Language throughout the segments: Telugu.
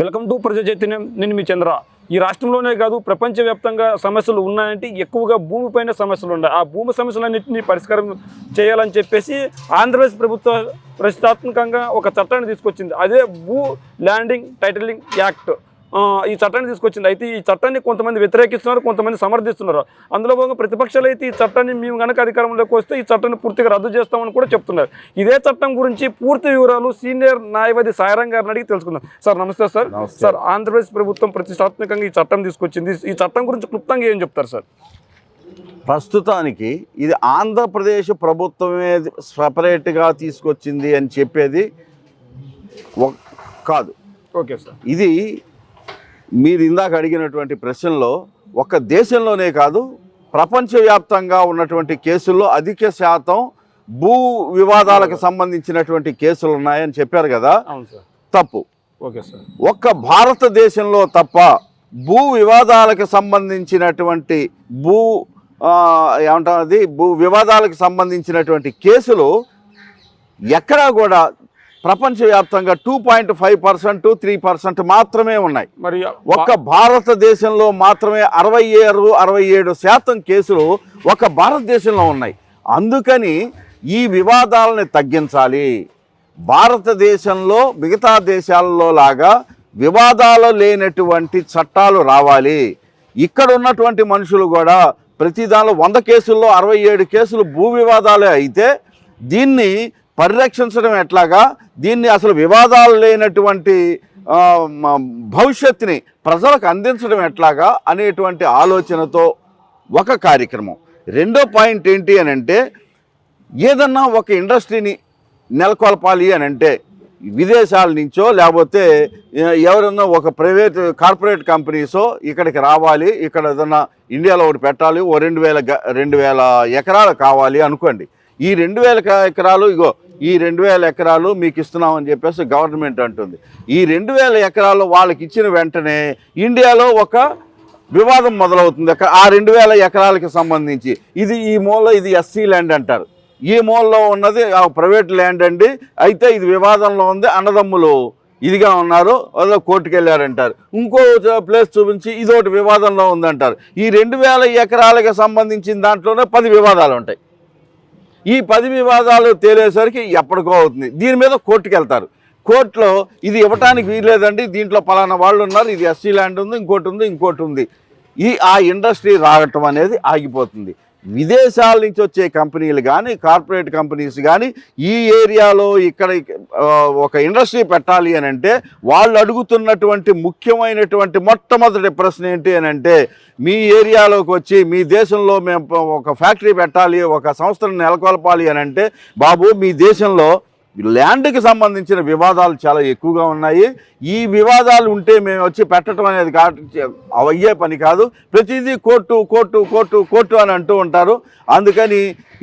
వెల్కమ్ టు ప్రజా చైతన్యం. నేను మీ చంద్ర. ఈ రాష్ట్రంలోనే కాదు ప్రపంచవ్యాప్తంగా సమస్యలు ఉన్నాయంటే ఎక్కువగా భూమిపైన సమస్యలు ఉన్నాయి. ఆ భూమి సమస్యలన్నింటినీ పరిష్కారం చేయాలని చెప్పేసి ఆంధ్రప్రదేశ్ ప్రభుత్వ ప్రతిష్టాత్మకంగా ఒక చట్టాన్ని తీసుకొచ్చింది. అదే భూ ల్యాండింగ్ టైటిలింగ్ యాక్ట్. ఈ చట్టాన్ని తీసుకొచ్చింది. అయితే ఈ చట్టాన్ని కొంతమంది వ్యతిరేకిస్తున్నారు కొంతమంది సమర్థిస్తున్నారు. అందులో భాగంగా ప్రతిపక్షాలు అయితే ఈ చట్టాన్ని మేము కనుక అధికారంలోకి వస్తే ఈ చట్టాన్ని పూర్తిగా రద్దు చేస్తామని కూడా చెప్తున్నారు. ఇదే చట్టం గురించి పూర్తి వివరాలు సీనియర్ న్యాయవాది సాయిరాం గారిని అడిగి తెలుసుకుందాం. సార్ నమస్తే సార్. సార్ ఆంధ్రప్రదేశ్ ప్రభుత్వం ప్రతిష్టాత్మకంగా ఈ చట్టం తీసుకొచ్చింది. ఈ చట్టం గురించి క్లుప్తంగా ఏం చెప్తారు సార్? ప్రస్తుతానికి ఇది ఆంధ్రప్రదేశ్ ప్రభుత్వమే సపరేట్గా తీసుకొచ్చింది అని చెప్పేది కాదు. Okay sir. ఇది మీరు ఇందాక అడిగినటువంటి ప్రశ్నలో ఒక దేశంలోనే కాదు ప్రపంచవ్యాప్తంగా ఉన్నటువంటి కేసుల్లో అధిక శాతం భూ వివాదాలకు సంబంధించినటువంటి కేసులు ఉన్నాయని చెప్పారు కదా. తప్పు. Okay sir. ఒక్క భారతదేశంలో తప్ప భూ వివాదాలకు సంబంధించినటువంటి భూ ఆ, ఏమంటాం అది? భూ వివాదాలకు సంబంధించినటువంటి కేసులు ఎక్కడా కూడా ప్రపంచవ్యాప్తంగా two point five percent three percent మాత్రమే ఉన్నాయి. మరి ఒక్క భారతదేశంలో మాత్రమే అరవై ఏడు అరవై ఏడు శాతం కేసులు ఒక భారతదేశంలో ఉన్నాయి. అందుకని ఈ వివాదాలని తగ్గించాలి. భారతదేశంలో మిగతా దేశాలలో లాగా వివాదాలు లేనటువంటి చట్టాలు రావాలి. ఇక్కడ ఉన్నటువంటి మనుషులు కూడా ప్రతి దానిలో వంద కేసుల్లో అరవై ఏడు కేసులు భూ వివాదాలే అయితే దీన్ని పరిరక్షించడం ఎట్లాగా? దీన్ని అసలు వివాదాలు లేనటువంటి భవిష్యత్తుని ప్రజలకు అందించడం ఎట్లాగా? అనేటువంటి ఆలోచనతో ఒక కార్యక్రమం. రెండో పాయింట్ ఏంటి అని అంటే ఏదన్నా ఒక ఇండస్ట్రీని నెలకొల్పాలి అని అంటే విదేశాల నుంచో లేకపోతే ఎవరన్నా ఒక ప్రైవేట్ కార్పొరేట్ కంపెనీసో ఇక్కడికి రావాలి ఇక్కడ ఏదన్నా ఇండియాలో ఒకటి పెట్టాలి ఓ రెండు వేల రెండు వేల ఎకరాలు కావాలి అనుకోండి. ఈ రెండు వేల ఎకరాలు ఇగో ఈ రెండు వేల ఎకరాలు మీకు ఇస్తున్నామని చెప్పేసి గవర్నమెంట్ అంటుంది. ఈ రెండు వేల ఎకరాలు వాళ్ళకి ఇచ్చిన వెంటనే ఇండియాలో ఒక వివాదం మొదలవుతుంది. అక్కడ ఆ రెండు వేల ఎకరాలకి సంబంధించి. ఇది ఈ మూల ఇది ఎస్సీ ల్యాండ్ అంటారు. ఈ మూలలో ఉన్నది ఆ ప్రైవేట్ ల్యాండ్ అండి. అయితే ఇది వివాదంలో ఉంది. అన్నదమ్ములు ఇదిగా ఉన్నారు. అదో కోర్టుకు వెళ్ళారంటారు. ఇంకో ప్లేస్ చూపించి ఇదొకటి వివాదంలో ఉందంటారు. ఈ రెండు వేల ఎకరాలకు సంబంధించిన దాంట్లోనే పది వివాదాలు ఉంటాయి. ఈ పది వివాదాలు తేలేసరికి ఎప్పటికో అవుతుంది. దీని మీద కోర్టుకు వెళ్తారు. కోర్టులో ఇది ఇవ్వటానికి వీల్లేదండి. దీంట్లో పలానా వాళ్ళు ఉన్నారు. ఇది ఎస్సీ ల్యాండ్ ఉంది ఇంకోటి ఉంది ఇంకోటి ఉంది. ఈ ఆ ఇండస్ట్రీ రావటం అనేది ఆగిపోతుంది. విదేశాల నుంచి వచ్చే కంపెనీలు కానీ కార్పొరేట్ కంపెనీస్ కానీ ఈ ఏరియాలో ఇక్కడ ఒక ఇండస్ట్రీ పెట్టాలి అని అంటే వాళ్ళు అడుగుతున్నటువంటి ముఖ్యమైనటువంటి మొట్టమొదటి ప్రశ్న ఏంటి అని అంటే మీ ఏరియాలోకి వచ్చి మీ దేశంలో మేము ఒక ఫ్యాక్టరీ పెట్టాలి ఒక సంస్థను నెలకొల్పాలి అని అంటే బాబు మీ దేశంలో ల్యాండ్కి సంబంధించిన వివాదాలు చాలా ఎక్కువగా ఉన్నాయి. ఈ వివాదాలు ఉంటే మేము వచ్చి పెట్టడం అనేది కా అయ్యే పని కాదు. ప్రతిదీ కోర్టు కోర్టు కోర్టు కోర్టు అని అంటూ ఉంటారు. అందుకని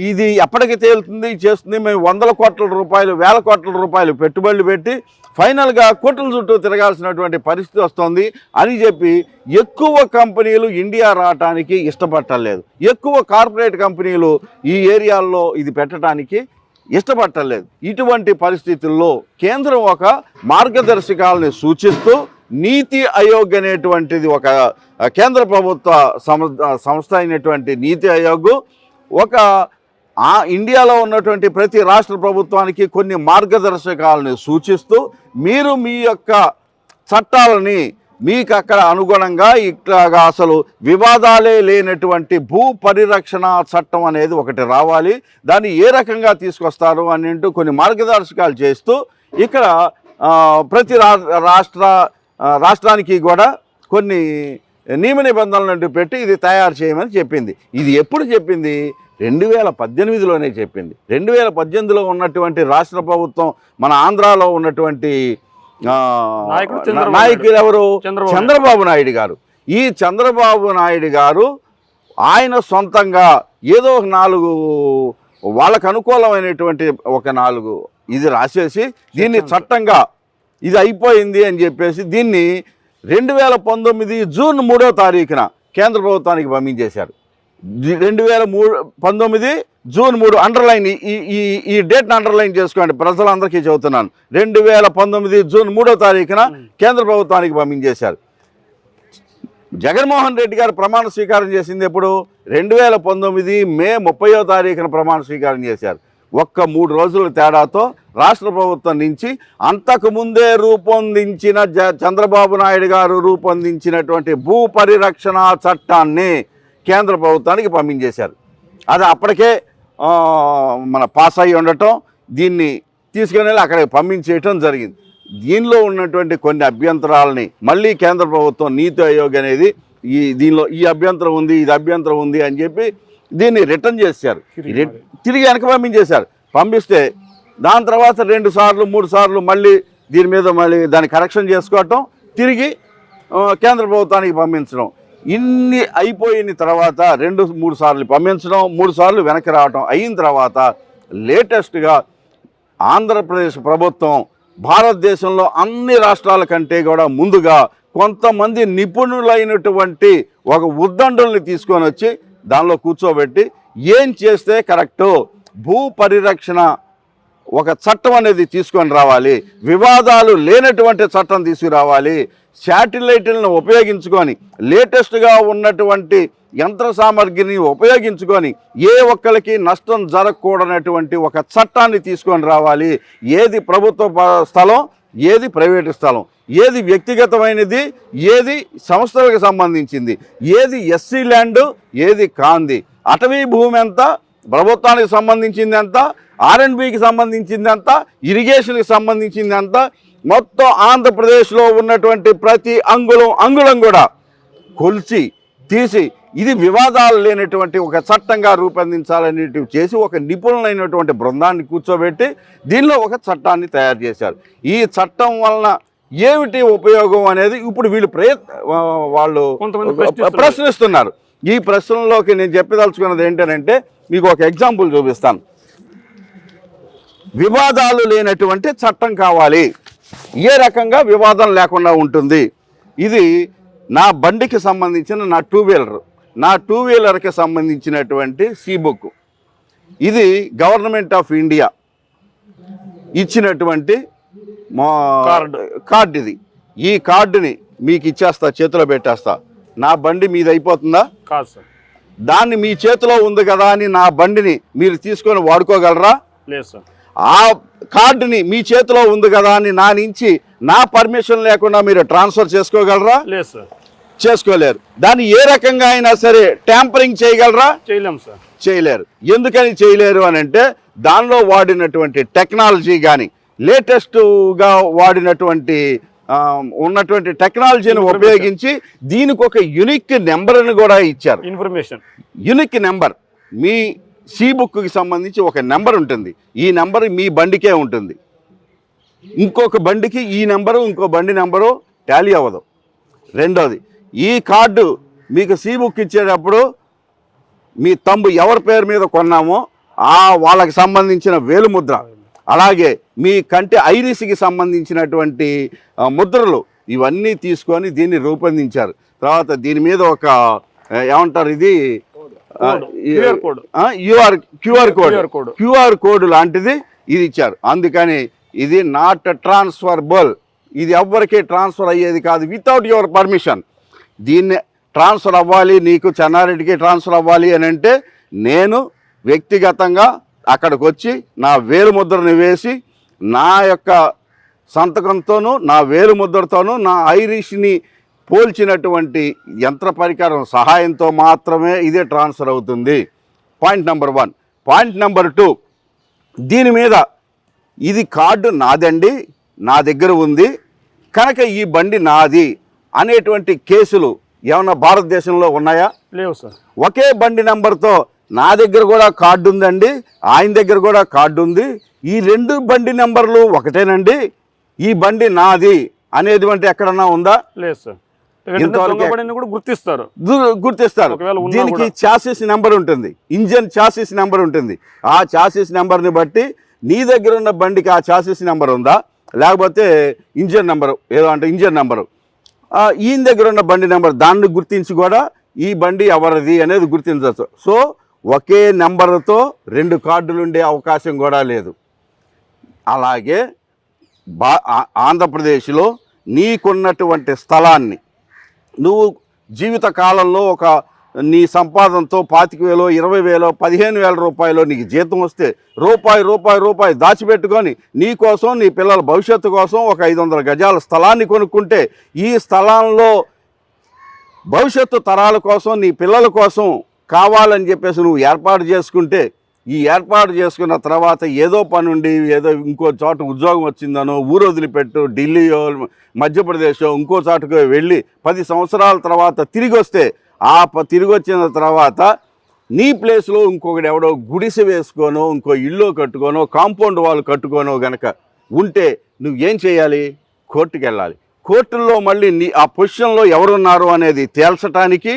ఇది ఎప్పటికి తేలుతుంది చేస్తుంది. మేము వందల కోట్ల రూపాయలు వేల కోట్ల రూపాయలు పెట్టుబడులు పెట్టి ఫైనల్గా కోర్టుల చుట్టూ తిరగాల్సినటువంటి పరిస్థితి వస్తుంది అని చెప్పి ఎక్కువ కంపెనీలు ఇండియా రావటానికి ఇష్టపడటం లేదు. ఎక్కువ కార్పొరేట్ కంపెనీలు ఈ ఏరియాల్లో ఇది పెట్టడానికి ఇష్టపట్టలేదు ఇటువంటి పరిస్థితుల్లో కేంద్రం ఒక మార్గదర్శకాలను సూచిస్తూ నీతి ఆయోగ్ అనేటువంటిది ఒక కేంద్ర ప్రభుత్వ సంస్థ సంస్థ అయినటువంటి నీతి ఆయోగ్ ఒక ఆ ఇండియాలో ఉన్నటువంటి ప్రతి రాష్ట్ర ప్రభుత్వానికి కొన్ని మార్గదర్శకాలను సూచిస్తూ మీరు మీ యొక్క చట్టాలని మీకు అక్కడ అనుగుణంగా ఇట్లాగా అసలు వివాదాలే లేనటువంటి భూ పరిరక్షణ చట్టం అనేది ఒకటి రావాలి. దాన్ని ఏ రకంగా తీసుకొస్తారు అని అంటూ కొన్ని మార్గదర్శకాలు చేస్తూ ఇక్కడ ప్రతి రా రాష్ట్ర రాష్ట్రానికి కూడా కొన్ని నియమ నిబంధనలు పెట్టి ఇది తయారు చేయమని చెప్పింది. ఇది ఎప్పుడు చెప్పింది? రెండు వేల పద్దెనిమిదిలోనే చెప్పింది. రెండు వేల పద్దెనిమిదిలో ఉన్నటువంటి రాష్ట్ర ప్రభుత్వం మన ఆంధ్రాలో ఉన్నటువంటి నాయకులు ఎవరు? చంద్రబాబు. నాయుడు గారు. ఈ చంద్రబాబు నాయుడు గారు ఆయన సొంతంగా ఏదో ఒక నాలుగు వాళ్ళకు అనుకూలమైనటువంటి ఒక నాలుగు ఇది రాసేసి దీన్ని చట్టంగా ఇది అయిపోయింది అని చెప్పేసి దీన్ని రెండు వేల పంతొమ్మిది జూన్ మూడో తారీఖున కేంద్ర ప్రభుత్వానికి పంపించేశారు. రెండు వేల మూడు పంతొమ్మిది జూన్ మూడు అండర్లైన్ ఈ ఈ ఈ డేట్ని అండర్లైన్ చేసుకోండి. ప్రజలందరికీ చెబుతున్నాను. రెండు వేల పంతొమ్మిది జూన్ మూడో తారీఖున కేంద్ర ప్రభుత్వానికి పంపించేశారు. జగన్మోహన్ రెడ్డి గారు ప్రమాణ స్వీకారం చేసింది ఎప్పుడు? రెండు వేల పంతొమ్మిది మే ముప్పయో తారీఖున ప్రమాణ స్వీకారం చేశారు. ఒక్క మూడు రోజుల తేడాతో రాష్ట్ర ప్రభుత్వం నుంచి అంతకు ముందే రూపొందించిన చంద్రబాబు నాయుడు గారు రూపొందించినటువంటి భూ పరిరక్షణ చట్టాన్ని కేంద్ర ప్రభుత్వానికి పంపించేశారు. అది అప్పటికే మన పాస్ అయ్యి ఉండటం దీన్ని తీసుకుని వెళ్ళి అక్కడికి పంపించేయటం జరిగింది. దీనిలో ఉన్నటువంటి కొన్ని అభ్యంతరాలని మళ్ళీ కేంద్ర ప్రభుత్వం నీతి ఆయోగ్ అనేది ఈ దీనిలో ఈ అభ్యంతరం ఉంది ఇది అభ్యంతరం ఉంది అని చెప్పి దీన్ని రిటర్న్ చేశారు. తిరిగి వెనక పంపించేశారు. పంపిస్తే దాని తర్వాత రెండు సార్లు మూడు సార్లు మళ్ళీ దీని మీద మళ్ళీ దాన్ని కరెక్షన్ చేసుకోవటం తిరిగి కేంద్ర ప్రభుత్వానికి పంపించడం. ఇన్ని అయిపోయిన తర్వాత రెండు మూడు సార్లు పంపించడం మూడు సార్లు వెనక్కి రావటం అయిన తర్వాత లేటెస్ట్గా ఆంధ్రప్రదేశ్ ప్రభుత్వం భారతదేశంలో అన్ని రాష్ట్రాల కంటే కూడా ముందుగా కొంతమంది నిపుణులైనటువంటి ఒక ఉద్దండుల్ని తీసుకొని వచ్చి దానిలో కూర్చోబెట్టి ఏం చేస్తే కరెక్టు భూ పరిరక్షణ ఒక చట్టం అనేది తీసుకొని రావాలి. వివాదాలు లేనటువంటి చట్టం తీసుకురావాలి. శాటిలైట్లను ఉపయోగించుకొని లేటెస్ట్గా ఉన్నటువంటి యంత్ర సామగ్రిని ఉపయోగించుకొని ఏ ఒక్కరికి నష్టం జరగకూడనటువంటి ఒక చట్టాన్ని తీసుకొని రావాలి. ఏది ప్రభుత్వ స్థలం ఏది ప్రైవేటు స్థలం. ఏది వ్యక్తిగతమైనది ఏది సంస్థలకు సంబంధించింది. ఏది ఎస్సీ ల్యాండ్ ఏది కాంది. అటవీ భూమి ఎంత ప్రభుత్వానికి సంబంధించింది ఎంత ఆర్ఎండ్బికి సంబంధించింది ఎంత ఇరిగేషన్కి సంబంధించింది ఎంత మొత్తం ఆంధ్రప్రదేశ్లో ఉన్నటువంటి ప్రతి అంగుళం అంగుళం కూడా కొలిచి తీసి ఇది వివాదాలు లేనటువంటి ఒక చట్టంగా రూపొందించాలనేటివి చేసి ఒక నిపుణులైనటువంటి బృందాన్ని కూర్చోబెట్టి దీనిలో ఒక చట్టాన్ని తయారు చేశారు. ఈ చట్టం వలన ఏమిటి ఉపయోగం అనేది ఇప్పుడు వీళ్ళు ప్రయత్ వాళ్ళు. ప్రశ్నిస్తున్నారు. ఈ ప్రశ్నలోకి నేను చెప్పదలుచుకున్నది ఏంటంటే మీకు ఒక ఎగ్జాంపుల్ చూపిస్తాను. వివాదాలు లేనటువంటి చట్టం కావాలి. ఏ రకంగా వివాదం లేకుండా ఉంటుంది? ఇది నా బండికి సంబంధించిన నా టూ వీలర్ నా టూ వీలర్కి సంబంధించినటువంటి సీ బుక్ ఇది గవర్నమెంట్ ఆఫ్ ఇండియా ఇచ్చినటువంటి మా కార్డు. కార్డు ఇది. ఈ కార్డుని మీకు ఇచ్చేస్తా చేతిలో పెట్టేస్తా. నా బండి మీది అయిపోతుందా? కాదు సార్. దాన్ని మీ చేతిలో ఉంది కదా అని నా బండిని మీరు తీసుకొని వాడుకోగలరా? లేదు సార్. ఆ కార్డుని మీ చేతిలో ఉంది కదా అని నా నుంచి నా పర్మిషన్ లేకుండా మీరు ట్రాన్స్ఫర్ చేసుకోగలరా? లేదు సార్. చేసుకోలేరు. దాన్ని ఏ రకంగా అయినా సరే ట్యాంపరింగ్ చేయగలరా? చేయలేం సార్. చేయలేరు. ఎందుకని చేయలేరు అని అంటే దానిలో వాడినటువంటి టెక్నాలజీ కానీ లేటెస్ట్గా వాడినటువంటి ఉన్నటువంటి టెక్నాలజీని ఉపయోగించి దీనికి ఒక యునిక్ నెంబర్ని కూడా ఇచ్చారు. Information unique number. మీ సీ బుక్కి సంబంధించి ఒక నెంబర్ ఉంటుంది. ఈ నెంబర్ మీ బండికే ఉంటుంది. ఇంకొక బండికి ఈ నెంబరు ఇంకో బండి నెంబరు టాలీ అవ్వదు. రెండోది ఈ కార్డు మీకు సీ బుక్ ఇచ్చేటప్పుడు మీ తమ్ము ఎవరి పేరు మీద కొన్నామో ఆ వాళ్ళకి సంబంధించిన వేలుముద్ర అలాగే మీ కంటి ఐరిస్కి సంబంధించినటువంటి ముద్రలు ఇవన్నీ తీసుకొని దీన్ని రూపొందించారు. తర్వాత దీని మీద ఒక ఏమంటారు ఇది? UR QR code. QR code. లాంటిది ఇది ఇచ్చారు. అందుకని ఇది నాట్ ట్రాన్స్ఫర్బుల్ ఇది ఎవ్వరికీ ట్రాన్స్ఫర్ అయ్యేది కాదు. వితౌట్ యువర్ పర్మిషన్ దీన్ని ట్రాన్స్ఫర్ అవ్వాలి. నీకు చెన్నారెడ్డికి ట్రాన్స్ఫర్ అవ్వాలి అని అంటే నేను వ్యక్తిగతంగా అక్కడికి వచ్చి నా వేలు ముద్రని వేసి నా యొక్క సంతకంతోనూ నా వేలు ముద్రతోనూ నా ఐరిష్ని పోల్చినటువంటి యంత్ర పరికరం సహాయంతో మాత్రమే ఇదే ట్రాన్స్ఫర్ అవుతుంది. Point number one point number two దీని మీద ఇది కార్డు నాదండి నా దగ్గర ఉంది కనుక ఈ బండి నాది అనేటువంటి కేసులు ఏమన్నా భారతదేశంలో ఉన్నాయా? లేవు సార్. ఒకే బండి నెంబర్తో నా దగ్గర కూడా కార్డు ఉందండి ఆయన దగ్గర కూడా కార్డు ఉంది. ఈ రెండు బండి నెంబర్లు ఒకటేనండి. ఈ బండి నాది అనేటువంటి ఎక్కడన్నా ఉందా? లేదు సార్. కూడా గుర్తిస్తారు. గుర్తిస్తారు. దీనికి. చాసిస్ నెంబర్ ఉంటుంది. ఇంజన్ చాసిస్ నెంబర్ ఉంటుంది. ఆ చాసిస్ నెంబర్ని బట్టి నీ దగ్గర ఉన్న బండికి ఆ చాసిస్ నెంబర్ ఉందా? లేకపోతే ఇంజన్ నెంబరు ఏదో అంటే ఇంజన్ నెంబరు. ఈయన దగ్గర ఉన్న బండి నెంబర్ దాన్ని గుర్తించి కూడా ఈ బండి ఎవరిది అనేది గుర్తించవచ్చు. సో ఒకే నెంబర్తో రెండు కార్డులు ఉండే అవకాశం కూడా లేదు. అలాగే బా ఆంధ్రప్రదేశ్లో నీకున్నటువంటి స్థలాన్ని నువ్వు జీవిత కాలంలో ఒక నీ సంపాదనతో పాతిక వేలో ఇరవై వేలో పదిహేను వేల రూపాయలు నీకు జీతం వస్తే రూపాయి రూపాయి రూపాయి దాచిపెట్టుకొని నీ కోసం నీ పిల్లల భవిష్యత్తు కోసం ఒక ఐదు వందల గజాల స్థలాన్ని కొనుక్కుంటే ఈ స్థలంలో భవిష్యత్తు తరాల కోసం నీ పిల్లల కోసం కావాలని చెప్పేసి నువ్వు ఏర్పాటు చేసుకుంటే ఈ ఏర్పాటు చేసుకున్న తర్వాత ఏదో పని ఉండి ఏదో ఇంకో చోట ఉద్యోగం వచ్చిందనో ఊరు వదిలిపెట్టు ఢిల్లీయో మధ్యప్రదేశో ఇంకో చోటకు వెళ్ళి పది సంవత్సరాల తర్వాత తిరిగి వస్తే ఆ ప తిరిగి వచ్చిన తర్వాత నీ ప్లేస్లో ఇంకొకటి ఎవడో గుడిసె వేసుకోనో ఇంకో ఇల్లు కట్టుకోనో కాంపౌండ్ వాళ్ళు కట్టుకోనో గనక ఉంటే నువ్వేం చేయాలి? కోర్టుకు వెళ్ళాలి కోర్టుల్లో మళ్ళీ నీ ఆ పొజిషన్లో ఎవరున్నారు అనేది తేల్చడానికి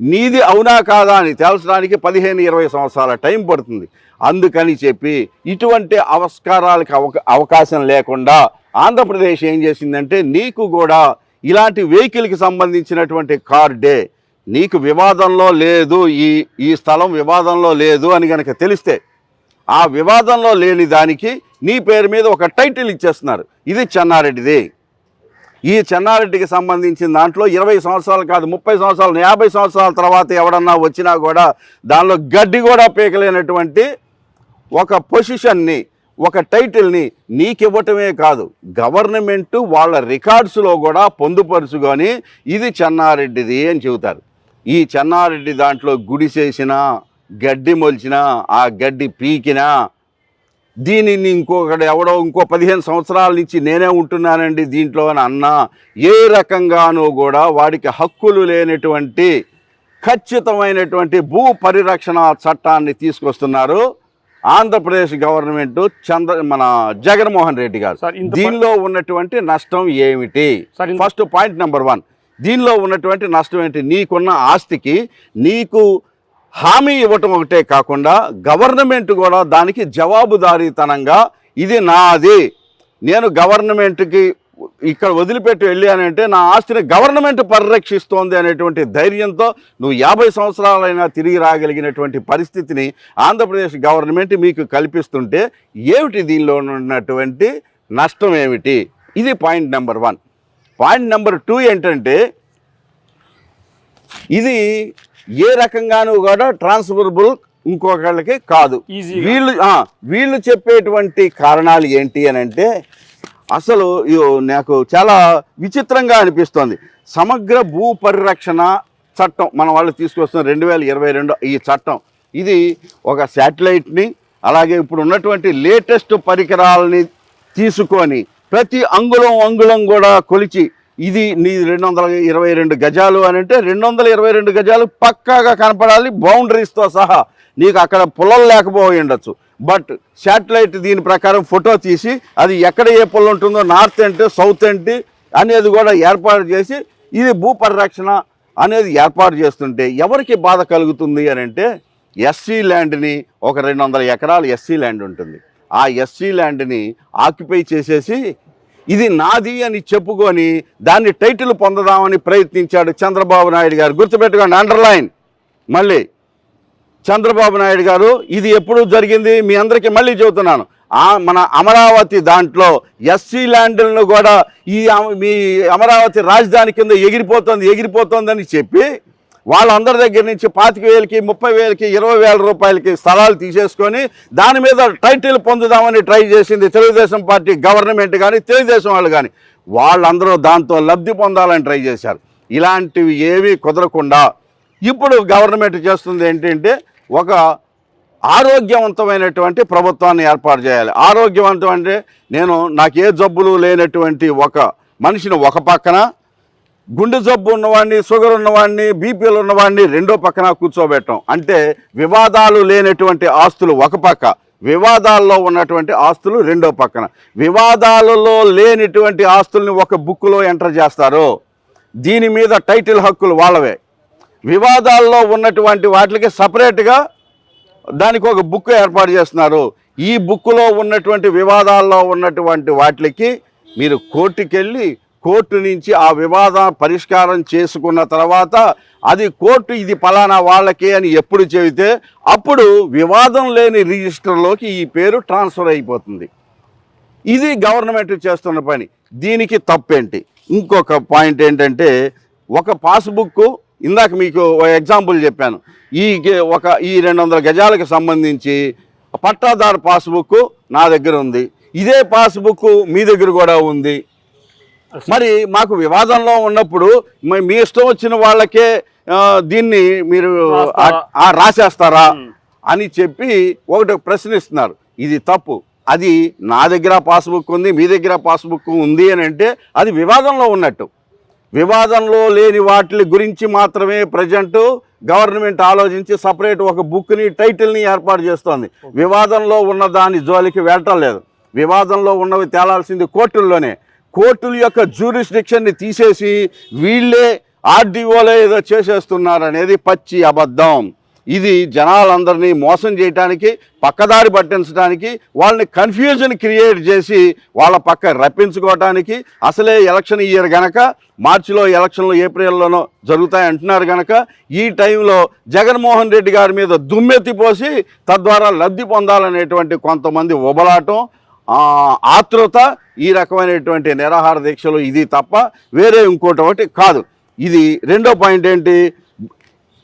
నీది అవునా కాదా అని తేల్చడానికి పదిహేను ఇరవై సంవత్సరాల టైం పడుతుంది. అందుకని చెప్పి ఇటువంటి అవస్కారాలకు అవకాశం లేకుండా ఆంధ్రప్రదేశ్ ఏం చేసిందంటే నీకు కూడా ఇలాంటి వెహికల్కి సంబంధించినటువంటి కార్డే నీకు వివాదంలో లేదు ఈ ఈ స్థలం వివాదంలో లేదు అని కనుక తెలిస్తే ఆ వివాదంలో లేని దానికి నీ పేరు మీద ఒక టైటిల్ ఇచ్చేస్తున్నారు. ఇది చెన్నారెడ్డిది. ఈ చెన్నారెడ్డికి సంబంధించిన దాంట్లో ఇరవై సంవత్సరాలు కాదు ముప్పై సంవత్సరాలు యాభై సంవత్సరాల తర్వాత ఎవడన్నా వచ్చినా కూడా దానిలో గడ్డి కూడా పీకలేనటువంటి ఒక పొజిషన్ని ఒక టైటిల్ని నీకివ్వటమే కాదు గవర్నమెంట్ వాళ్ళ రికార్డ్స్లో కూడా పొందుపరుచుకొని ఇది చెన్నారెడ్డిది అని చెబుతారు. ఈ చెన్నారెడ్డి దాంట్లో గుడి చేసినా గడ్డి మొలిచినా ఆ గడ్డి పీకినా దీనిని ఇంకొకటి ఎవడో ఇంకో పదిహేను సంవత్సరాల నుంచి నేనే ఉంటున్నానండి దీంట్లో అని అన్నా ఏ రకంగానూ కూడా వాడికి హక్కులు లేనటువంటి ఖచ్చితమైనటువంటి భూ పరిరక్షణ చట్టాన్ని తీసుకొస్తున్నారు ఆంధ్రప్రదేశ్ గవర్నమెంట్ చంద్ర మన జగన్మోహన్ రెడ్డి గారు. దీనిలో ఉన్నటువంటి నష్టం ఏమిటి? First point number one. దీనిలో ఉన్నటువంటి నష్టం ఏంటి? నీకున్న ఆస్తికి నీకు హామీ ఇవ్వటం ఒకటే కాకుండా గవర్నమెంట్ కూడా దానికి జవాబుదారీతనంగా ఇది నాది నేను గవర్నమెంట్కి ఇక్కడ వదిలిపెట్టి వెళ్ళానంటే నా ఆస్తిని గవర్నమెంట్ పరిరక్షిస్తోంది అనేటువంటి ధైర్యంతో నువ్వు యాభై సంవత్సరాలైనా తిరిగి రాగలిగినటువంటి పరిస్థితిని ఆంధ్రప్రదేశ్ గవర్నమెంట్ మీకు కల్పిస్తుంటే ఏమిటి దీనిలో ఉన్నటువంటి నష్టం ఏమిటి? ఇది point number one. Point number two ఏంటంటే ఇది ఏ రకంగానూ కూడా ట్రాన్స్ఫరబుల్ ఇంకొకళ్ళకి కాదు. వీళ్ళు వీళ్ళు చెప్పేటువంటి కారణాలు ఏంటి అని అంటే అసలు నాకు చాలా విచిత్రంగా అనిపిస్తోంది. సమగ్ర భూ పరిరక్షణ చట్టం మన వాళ్ళు తీసుకొస్తున్న రెండు వేల ఇరవై రెండు ఈ చట్టం. ఇది ఒక శాటిలైట్ని అలాగే ఇప్పుడు ఉన్నటువంటి లేటెస్ట్ పరికరాలని తీసుకొని ప్రతి అంగుళం అంగుళం కూడా కొలిచి ఇది నీ రెండు వందల ఇరవై రెండు గజాలు అని అంటే రెండు వందల ఇరవై రెండు గజాలు పక్కాగా కనపడాలి బౌండరీస్తో సహా. నీకు అక్కడ పొలం లేకపోయి ఉండొచ్చు. బట్ శాటిలైట్ దీని ప్రకారం ఫోటో తీసి అది ఎక్కడ ఏ పొలం ఉంటుందో నార్త్ ఏంటి సౌత్ ఏంటి అనేది కూడా ఏర్పాటు చేసి ఇది భూ పరిరక్షణ అనేది ఏర్పాటు చేస్తుంటే ఎవరికి బాధ కలుగుతుంది అని అంటే ఎస్సీ ల్యాండ్ని ఒక రెండు వందల ఎకరాలు ఎస్సీ ల్యాండ్ ఉంటుంది. ఆ ఎస్సీ ల్యాండ్ని ఆక్యుపై చేసేసి ఇది నాది అని చెప్పుకొని దాన్ని టైటిల్ పొందదామని ప్రయత్నించాడు చంద్రబాబు నాయుడు గారు. గుర్తుపెట్టుకోండి అండర్లైన్ మళ్ళీ చంద్రబాబు నాయుడు గారు ఇది ఎప్పుడు జరిగింది? మీ అందరికీ మళ్ళీ చెబుతున్నాను. మన అమరావతి దాంట్లో ఎస్సీ ల్యాండ్లను కూడా ఈ మీ అమరావతి రాజధాని కింద ఎగిరిపోతుంది ఎగిరిపోతుందని చెప్పి వాళ్ళందరి దగ్గర నుంచి పాతిక వేలకి ముప్పై వేలకి ఇరవై వేల రూపాయలకి స్థలాలు తీసేసుకొని దాని మీద టైటిల్ పొందుదామని ట్రై చేసింది తెలుగుదేశం పార్టీ గవర్నమెంట్ కానీ తెలుగుదేశం వాళ్ళు కానీ వాళ్ళందరూ దాంతో లబ్ధి పొందాలని ట్రై చేశారు. ఇలాంటివి ఏమీ కుదరకుండా ఇప్పుడు గవర్నమెంట్ చేస్తుంది ఏంటంటే ఒక ఆరోగ్యవంతమైనటువంటి ప్రభుత్వాన్ని ఏర్పాటు చేయాలి. ఆరోగ్యవంతం అంటే నేను నాకు ఏ జబ్బులు లేనటువంటి ఒక మనిషిని ఒక పక్కన గుండె జబ్బు ఉన్నవాడిని షుగర్ ఉన్నవాడిని బీపీలు ఉన్నవాడిని రెండో పక్కన కూర్చోబెట్టం. అంటే వివాదాలు లేనటువంటి ఆస్తులు ఒక పక్క వివాదాల్లో ఉన్నటువంటి ఆస్తులు రెండో పక్కన. వివాదాలలో లేనటువంటి ఆస్తుల్ని ఒక బుక్లో ఎంటర్ చేస్తారు. దీని మీద టైటిల్ హక్కులు వాళ్ళవే. వివాదాల్లో ఉన్నటువంటి వాటికి సపరేట్గా దానికి ఒక బుక్ ఏర్పాటు చేస్తున్నారు. ఈ బుక్లో ఉన్నటువంటి వివాదాల్లో ఉన్నటువంటి వాటికి మీరు కోర్టుకెళ్ళి కోర్టు నుంచి ఆ వివాదం పరిష్కారం చేసుకున్న తర్వాత అది కోర్టు ఇది పలానా వాళ్ళకే అని ఎప్పుడు చెబితే అప్పుడు వివాదం లేని రిజిస్టర్లోకి ఈ పేరు ట్రాన్స్ఫర్ అయిపోతుంది. ఇది గవర్నమెంట్ చేస్తున్న పని. దీనికి తప్పేంటి? ఇంకొక పాయింట్ ఏంటంటే ఒక పాస్బుక్ ఇందాక మీకు ఎగ్జాంపుల్ చెప్పాను. ఈ ఒక ఈ రెండు వందల గజాలకు సంబంధించి పట్టాదారు పాస్బుక్ నా దగ్గర ఉంది. ఇదే పాస్బుక్ మీ దగ్గర కూడా ఉంది. మరి మాకు వివాదంలో ఉన్నప్పుడు మ- ఇష్టం వచ్చిన వాళ్ళకే దీన్ని మీరు రాసేస్తారా. అని చెప్పి ఒకటి ప్రశ్నిస్తున్నారు. ఇది తప్పు. అది నా దగ్గర పాస్బుక్ ఉంది మీ దగ్గర పాస్బుక్ ఉంది అని అంటే అది వివాదంలో ఉన్నట్టు. వివాదంలో లేని వాటి గురించి మాత్రమే ప్రజెంట్ గవర్నమెంట్ ఆలోచించి సపరేట్ ఒక బుక్ని టైటిల్ని ఏర్పాటు చేస్తోంది. వివాదంలో ఉన్న దాని జోలికి వెళ్ళటం లేదు. వివాదంలో ఉన్నవి తేలాల్సింది కోర్టుల్లోనే. కోర్టుల యొక్క జ్యూరిస్డిక్షన్ని తీసేసి వీళ్ళే ఆర్డీఓలో ఏదో చేసేస్తున్నారు అనేది పచ్చి అబద్ధం. ఇది జనాలందరినీ మోసం చేయడానికి పక్కదారి పట్టించడానికి వాళ్ళని కన్ఫ్యూజన్ క్రియేట్ చేసి వాళ్ళ పక్క రప్పించుకోవటానికి అసలే ఎలక్షన్ ఇయర్ గనక మార్చిలో ఎలక్షన్లు ఏప్రిల్లోనో జరుగుతాయి అంటున్నారు గనక ఈ టైంలో జగన్మోహన్ రెడ్డి గారి మీద దుమ్మెత్తిపోసి తద్వారా లబ్ధి పొందాలనేటువంటి కొంతమంది ఉబలాటం ఆతృత ఈ రకమైనటువంటి నిరాహార దీక్షలు ఇది తప్ప వేరే ఇంకోటి ఒకటి కాదు. ఇది రెండో పాయింట్ ఏంటి?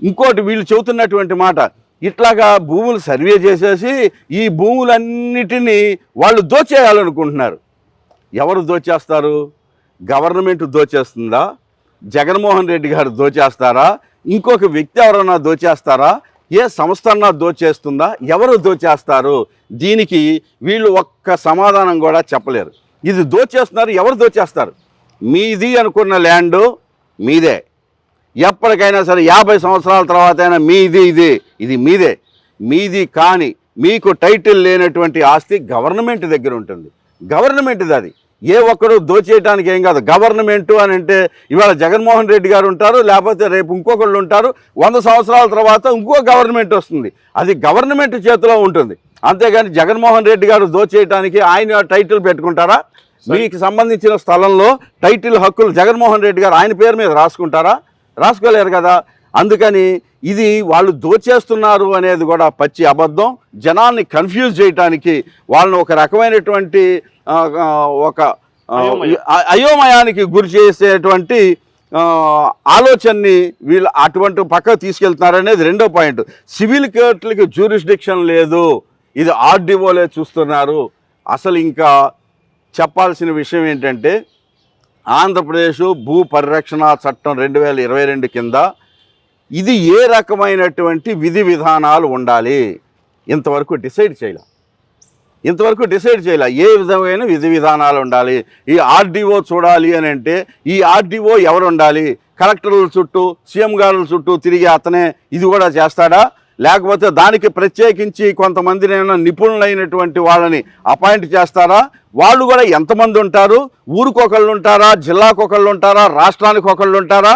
ఇంకోటి వీళ్ళు చెబుతున్నటువంటి మాట ఇట్లాగా భూములు సర్వే చేసేసి ఈ భూములన్నిటినీ వాళ్ళు దోచేయాలనుకుంటున్నారు. ఎవరు దోచేస్తారు? గవర్నమెంట్ దోచేస్తుందా? జగన్మోహన్ రెడ్డి గారు దోచేస్తారా? ఇంకొక వ్యక్తి ఎవరన్నా దోచేస్తారా? ఏ సంస్థ అన్నా దోచేస్తుందా? ఎవరు దోచేస్తారు? దీనికి వీళ్ళు ఒక్క సమాధానం కూడా చెప్పలేరు. ఇది దోచేస్తున్నారు ఎవరు దోచేస్తారు? మీది అనుకున్న ల్యాండ్ మీదే. ఎప్పటికైనా సరే యాభై సంవత్సరాల తర్వాత అయినా మీది ఇది ఇది మీదే. మీది కానీ మీకు టైటిల్ లేనటువంటి ఆస్తి గవర్నమెంట్ దగ్గర ఉంటుంది. గవర్నమెంట్ది అది. ఏ ఒక్కడు దోచేయటానికి ఏం కాదు. గవర్నమెంట్ అని అంటే ఇవాళ జగన్మోహన్ రెడ్డి గారు ఉంటారు లేకపోతే రేపు ఇంకొకళ్ళు ఉంటారు వంద సంవత్సరాల తర్వాత ఇంకో గవర్నమెంట్ వస్తుంది. అది గవర్నమెంట్ చేతిలో ఉంటుంది. అంతేగాని జగన్మోహన్ రెడ్డి గారు దోచేయటానికి ఆయన టైటిల్ పెట్టుకుంటారా? మీకు సంబంధించిన స్థలంలో టైటిల్ హక్కులు జగన్మోహన్ రెడ్డి గారు ఆయన పేరు మీద రాసుకుంటారా? రాసుకోలేరు కదా. అందుకని ఇది వాళ్ళు దోచేస్తున్నారు అనేది కూడా పచ్చి అబద్ధం. జనాల్ని కన్ఫ్యూజ్ చేయటానికి వాళ్ళని ఒక రకమైనటువంటి ఒక అయోమయానికి గురి చేసేటువంటి ఆలోచనని వీళ్ళు అటువంటి పక్కకు తీసుకెళ్తున్నారనేది రెండో పాయింట్. సివిల్ కోర్టులకి జ్యూరిస్డిక్షన్ లేదు. ఇది ఆర్డీఓలే చూస్తున్నారు. అసలు ఇంకా చెప్పాల్సిన విషయం ఏంటంటే ఆంధ్రప్రదేశ్ భూ పరిరక్షణ చట్టం రెండు వేల ఇరవై రెండు కింద ఇది ఏ రకమైనటువంటి విధి విధానాలు ఉండాలి? ఇంతవరకు డిసైడ్ చేయాల. ఇంతవరకు డిసైడ్ చేయాల. ఏ విధమైన విధి విధానాలు ఉండాలి? ఈ ఆర్డీఓ చూడాలి అని అంటే ఈ ఆర్డీఓ ఎవరు ఉండాలి కలెక్టర్ల చుట్టూ సీఎం గారుల చుట్టూ తిరిగి అతనే ఇది కూడా చేస్తాడా? లేకపోతే దానికి ప్రత్యేకించి కొంతమందినైనా నిపుణులైనటువంటి వాళ్ళని అపాయింట్ చేస్తారా? వాళ్ళు కూడా ఎంతమంది ఉంటారు? ఊరికొకళ్ళు ఉంటారా? జిల్లాకొకళ్ళు ఉంటారా? రాష్ట్రానికి ఒకళ్ళు ఉంటారా?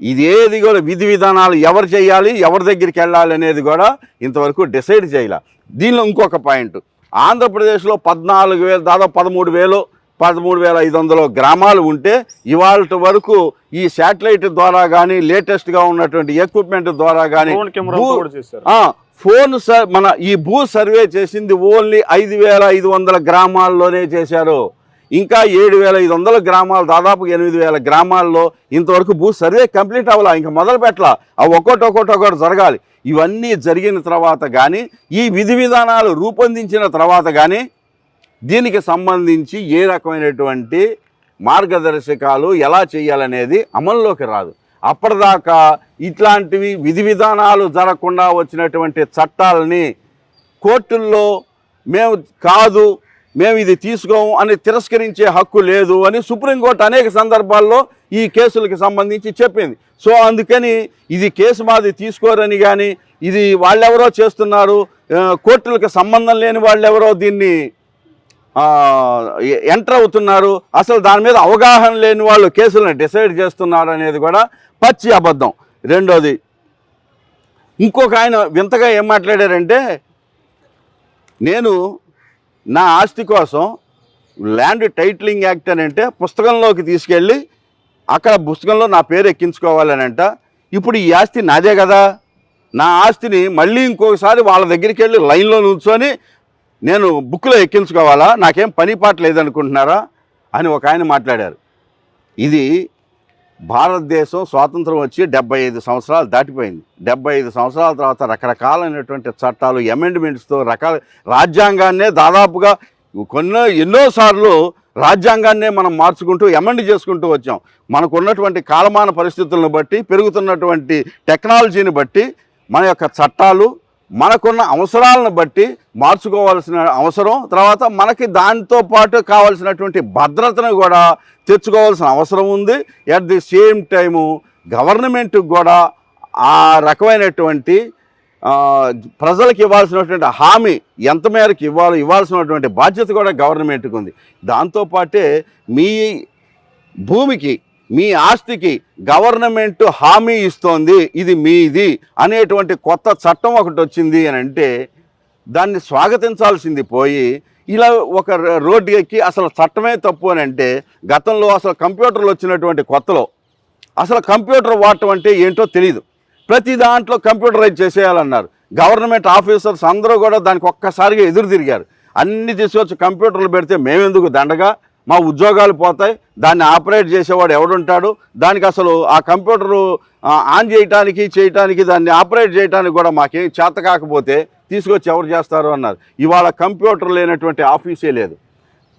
ఇదేది కూడా విధి విధానాలు ఎవరు చేయాలి ఎవరి దగ్గరికి వెళ్ళాలి అనేది కూడా ఇంతవరకు డిసైడ్ చేయాల. దీనిలో ఇంకొక పాయింట్. ఆంధ్రప్రదేశ్లో పద్నాలుగు వేలు దాదాపు పదమూడు వేలు పదమూడు వేల ఐదు వందల గ్రామాలు ఉంటే ఇవాళ వరకు ఈ శాటిలైట్ ద్వారా కానీ లేటెస్ట్గా ఉన్నటువంటి ఎక్విప్మెంట్ ద్వారా కానీ ఫోన్ సర్ మన ఈ భూ సర్వే చేసింది ఓన్లీ ఐదు వేల ఐదు వందల గ్రామాల్లోనే చేశారు. ఇంకా ఏడు వేల ఐదు వందల గ్రామాలు దాదాపు ఎనిమిది వేల గ్రామాల్లో ఇంతవరకు భూ సర్వే కంప్లీట్ అవ్వాలా. ఇంకా మొదలు పెట్టాల. అవి ఒక్కోటి ఒక్కోటి ఒక్కోటి జరగాలి. ఇవన్నీ జరిగిన తర్వాత కానీ ఈ విధి విధానాలు రూపొందించిన తర్వాత కానీ దీనికి సంబంధించి ఏ రకమైనటువంటి మార్గదర్శకాలు ఎలా చేయాలనేది అమల్లోకి రాదు. అప్పటిదాకా ఇట్లాంటివి విధి విధానాలు జరగకుండా వచ్చినటువంటి చట్టాలని కోర్టుల్లో మేము కాదు మేము ఇది తీసుకోము అని తిరస్కరించే హక్కు లేదు అని సుప్రీంకోర్టు అనేక సందర్భాల్లో ఈ కేసులకు సంబంధించి చెప్పింది. సో అందుకని ఇది కేసు మాది తీసుకోరని కానీ ఇది వాళ్ళెవరో చేస్తున్నారు కోర్టులకు సంబంధం లేని వాళ్ళెవరో దీన్ని ఎంటర్ అవుతున్నారు అసలు దాని మీద అవగాహన లేని వాళ్ళు కేసులను డిసైడ్ చేస్తున్నారు అనేది కూడా పచ్చి అబద్ధం. రెండోది ఇంకొక ఆయన వింతగా ఏం మాట్లాడారంటే నేను నా ఆస్తి కోసం ల్యాండ్ టైటిలింగ్ యాక్ట్ అని అంటే పుస్తకంలోకి తీసుకెళ్ళి అక్కడ పుస్తకంలో నా పేరు ఎక్కించుకోవాలని అంట ఇప్పుడు ఈ ఆస్తి నాదే కదా? నా ఆస్తిని మళ్ళీ ఇంకోసారి వాళ్ళ దగ్గరికి వెళ్ళి లైన్లో నుంచొని నేను బుక్లో ఎక్కించుకోవాలా? నాకేం పని పాట లేదనుకుంటున్నారా? అని ఒక ఆయన మాట్లాడారు. ఇది భారతదేశం స్వాతంత్రం వచ్చి డెబ్బై ఐదు సంవత్సరాలు దాటిపోయింది. డెబ్బై ఐదు సంవత్సరాల తర్వాత రకరకాలైనటువంటి చట్టాలు అమెండ్మెంట్స్తో రకాల రాజ్యాంగాన్నే దాదాపుగా కొన్ని ఎన్నోసార్లు రాజ్యాంగాన్నే మనం మార్చుకుంటూ ఎమెండ్ చేసుకుంటూ వచ్చాం. మనకు ఉన్నటువంటి కాలమాన పరిస్థితులను బట్టి పెరుగుతున్నటువంటి టెక్నాలజీని బట్టి మన యొక్క చట్టాలు మనకున్న అవసరాలను బట్టి మార్చుకోవాల్సిన అవసరం తర్వాత మనకి దానితో పాటు కావాల్సినటువంటి భద్రతను కూడా తెచ్చుకోవాల్సిన అవసరం ఉంది. ఎట్ ది సేమ్ టైము గవర్నమెంట్కి కూడా ఆ రకమైనటువంటి ప్రజలకు ఇవ్వాల్సినటువంటి హామీ ఎంత మేరకు ఇవ్వాలి ఇవ్వాల్సినటువంటి బాధ్యత కూడా గవర్నమెంట్కి ఉంది. దాంతోపాటే మీ భూమికి మీ ఆస్తికి గవర్నమెంట్ హామీ ఇస్తోంది ఇది మీది అనేటువంటి కొత్త చట్టం ఒకటి వచ్చింది అని అంటే దాన్ని స్వాగతించాల్సింది పోయి ఇలా ఒక రోడ్డు ఎక్కి అసలు చట్టమే తప్పు అని అంటే గతంలో అసలు కంప్యూటర్లు వచ్చినటువంటి కొత్తలో అసలు కంప్యూటర్ వాడటం అంటే ఏంటో తెలియదు ప్రతి దాంట్లో కంప్యూటరైజ్ చేసేయాలన్నారు. గవర్నమెంట్ ఆఫీసర్స్ అందరూ కూడా దానికి ఒక్కసారిగా ఎదురు తిరిగారు. అన్ని తీసుకొచ్చి కంప్యూటర్లు పెడితే మేమెందుకు దండగా? మా ఉద్యోగాలు పోతాయి దాన్ని ఆపరేట్ చేసేవాడు ఎవడుంటాడు దానికి అసలు ఆ కంప్యూటరు ఆన్ చేయటానికి చేయటానికి దాన్ని ఆపరేట్ చేయడానికి కూడా మాకేం చేత కాకపోతే తీసుకొచ్చి ఎవరు చేస్తారు అన్నారు. ఇవాళ కంప్యూటర్ లేనటువంటి ఆఫీసే లేదు.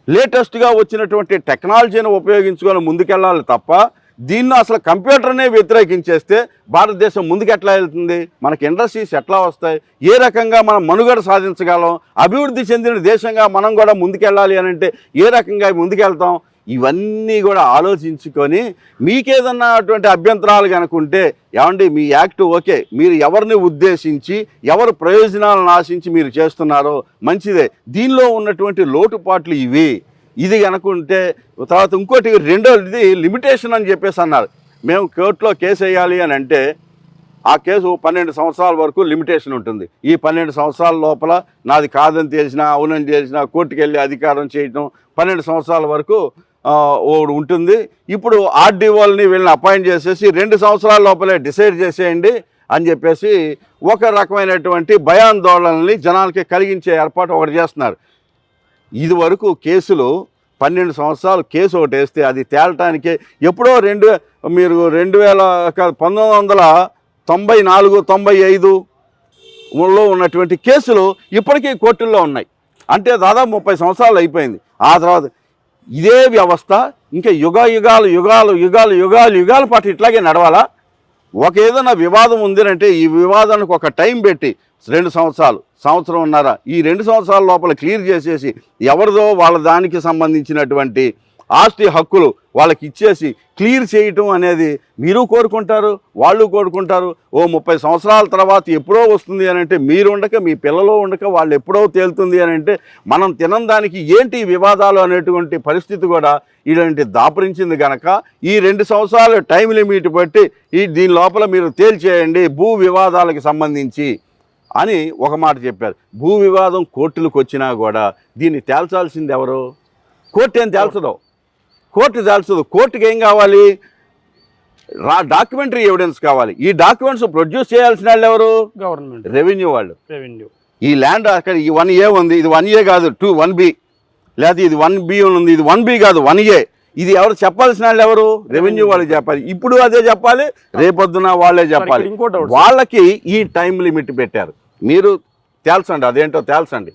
లేటెస్ట్గా వచ్చినటువంటి టెక్నాలజీని ఉపయోగించుకొని ముందుకెళ్ళాలి తప్ప దీన్ని అసలు కంప్యూటర్నే వ్యతిరేకించేస్తే భారతదేశం ముందుకు ఎట్లా వెళ్తుంది? మనకి ఇండస్ట్రీస్ ఎట్లా వస్తాయి? ఏ రకంగా మనం మనుగడ సాధించగలం? అభివృద్ధి చెందిన దేశంగా మనం కూడా ముందుకెళ్ళాలి అని అంటే ఏ రకంగా ముందుకెళ్తాం? ఇవన్నీ కూడా ఆలోచించుకొని మీకేదన్నా అటువంటి అభ్యంతరాలు కనుకుంటే ఏమండి మీ యాక్ట్ ఓకే. మీరు ఎవరిని ఉద్దేశించి ఎవరు ప్రయోజనాలను ఆశించి మీరు చేస్తున్నారో మంచిదే. దీనిలో ఉన్నటువంటి లోటుపాట్లు ఇవి. ఇది కనుకుంటే తర్వాత ఇంకోటి రెండోది లిమిటేషన్ అని చెప్పేసి అన్నారు. మేము కోర్టులో కేసు వేయాలి అని అంటే ఆ కేసు పన్నెండు సంవత్సరాల వరకు లిమిటేషన్ ఉంటుంది. ఈ పన్నెండు సంవత్సరాల లోపల నాది కాదని తెలిసినా అవునని తెలిసినా కోర్టుకు వెళ్ళి అధికారం చేయటం పన్నెండు సంవత్సరాల వరకు ఓడు ఉంటుంది. ఇప్పుడు ఆర్డీఓల్ని వీళ్ళని అపాయింట్ చేసేసి రెండు సంవత్సరాల లోపలే డిసైడ్ చేసేయండి అని చెప్పేసి ఒక రకమైనటువంటి భయాందోళనని జనాలకి కలిగించే ఏర్పాటు ఒకటి చేస్తున్నారు. ఇది వరకు కేసులు పన్నెండు సంవత్సరాలు కేసు ఒకటి వేస్తే అది తేలటానికే ఎప్పుడో రెండు మీరు రెండు వేల పంతొమ్మిది వందల తొంభై నాలుగు తొంభై ఐదు లో ఉన్నటువంటి కేసులు ఇప్పటికీ కోర్టుల్లో ఉన్నాయి. అంటే దాదాపు ముప్పై సంవత్సరాలు అయిపోయింది. ఆ తర్వాత ఇదే వ్యవస్థ ఇంకా యుగ యుగాలు యుగాలు యుగాలు యుగాలు యుగాల పాటు ఇట్లాగే నడవాలా? ఒక ఏదైనా వివాదం ఉంది అంటే ఈ వివాదానికి ఒక టైం పెట్టి రెండు సంవత్సరాలు సంవత్సరం ఉన్నారా ఈ రెండు సంవత్సరాల లోపల క్లియర్ చేసేసి ఎవరిదో వాళ్ళ దానికి సంబంధించినటువంటి ఆస్తి హక్కులు వాళ్ళకి ఇచ్చేసి క్లియర్ చేయటం అనేది మీరు కోరుకుంటారు వాళ్ళు కోరుకుంటారు. ఓ ముప్పై సంవత్సరాల తర్వాత ఎప్పుడో వస్తుంది అని అంటే మీరు ఉండక మీ పిల్లలు ఉండక వాళ్ళు ఎప్పుడో తేలుతుంది అని అంటే మనం తినం దానికి ఏంటి వివాదాలు అనేటువంటి పరిస్థితి కూడా ఇలాంటి దాపరించింది కనుక ఈ రెండు సంవత్సరాలు టైం లిమిట్ బట్టి ఈ దీని లోపల మీరు తేల్చేయండి భూ వివాదాలకు సంబంధించి అని ఒక మాట చెప్పారు. భూ వివాదం కోర్టులకు వచ్చినా కూడా దీన్ని తేల్చాల్సింది ఎవరు? కోర్టు ఏం తేల్చదు. కోర్టు తేల్చదు కోర్టుకి ఏం కావాలి? రా డాక్యుమెంటరీ ఎవిడెన్స్ కావాలి. ఈ డాక్యుమెంట్స్ ప్రొడ్యూస్ చేయాల్సిన వాళ్ళు ఎవరు? గవర్నమెంట్. రెవెన్యూ వాళ్ళు. రెవెన్యూ. ఈ ల్యాండ్ అక్కడ ఈ వన్ ఏ ఉంది. ఇది వన్ ఏ కాదు టూ వన్ బి. లేదా ఇది వన్ బి ఉంది. ఇది వన్ బి కాదు వన్ ఏ. ఇది ఎవరు చెప్పాల్సిన వాళ్ళు ఎవరు? రెవెన్యూ వాళ్ళు చెప్పాలి. ఇప్పుడు అదే చెప్పాలి రేపొద్దున వాళ్ళే చెప్పాలి. వాళ్ళకి ఈ టైం లిమిట్ పెట్టారు. మీరు తేల్చండి అదేంటో తేల్చండి.